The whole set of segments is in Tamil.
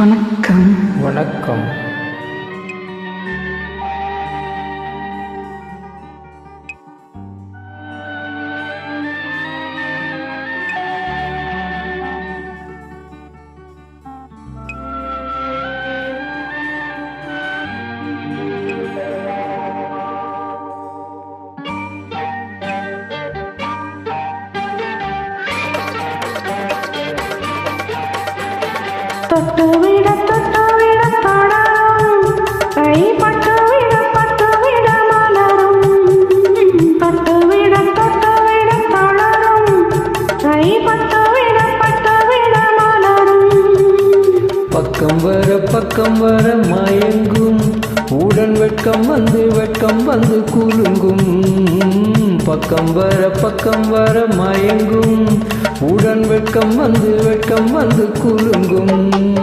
வணக்கம். வணக்கம். பக்கம் வர பக்கம் வர மயங்கும். உடன் வெட்கம் வந்து வெட்கம் வந்து குலுங்கும். பக்கம் வர பக்கம் வர மயங்கும். உடன் வெட்கம் வந்து வெட்கம் வந்து குலுங்கும்.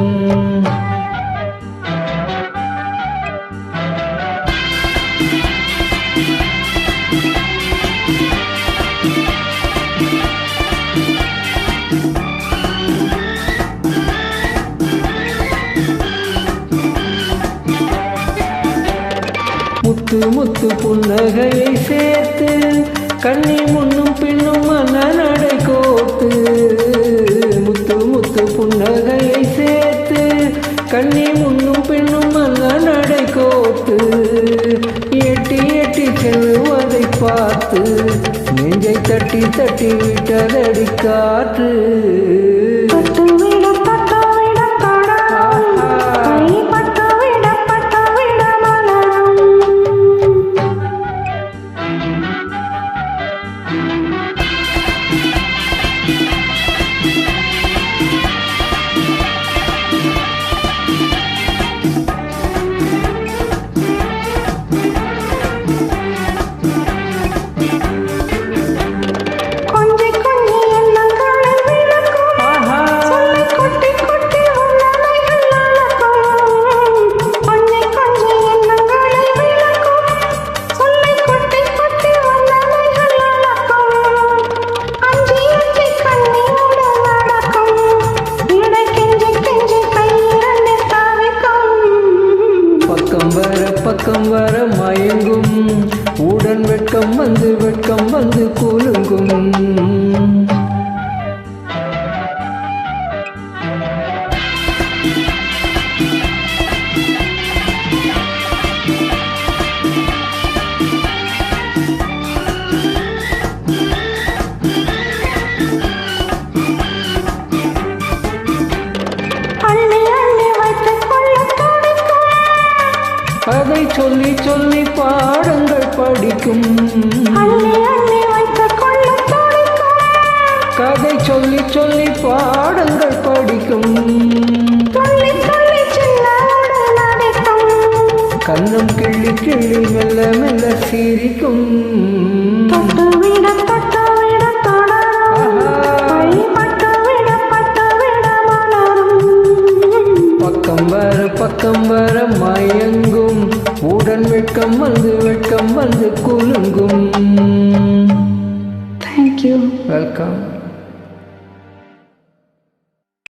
முத்து முத்து புன்னகையை சேர்த்து கண்ணி முன்னும் பின்னும் மன நடை கோத்து முத்து முத்து புன்னகையை சேர்த்து கண்ணி முன்னும் பின்னும் மன நடை கோத்து எட்டி எட்டி செல்வதை பார்த்து நெஞ்சை தட்டி தட்டி விட்டதடி காற்று. பக்கம் வர பக்கம் வர மயங்கும். உடன் வெட்கம் வந்து வெட்கம் வந்து கூலுங்கும். அதை சொல்லி சொல்லி பாடங்கள் படிக்கும். கதை சொல்லி சொல்லி பாடங்கள் படிக்கும். கண்ணம் கிள்ளி கிள்ளி மெல்ல மெல்ல சிரிக்கும். பக்கம் வர பக்கம் வர வெட்கம் வந்து வெட்கம் வந்து குலுங்கும். Thank you welcome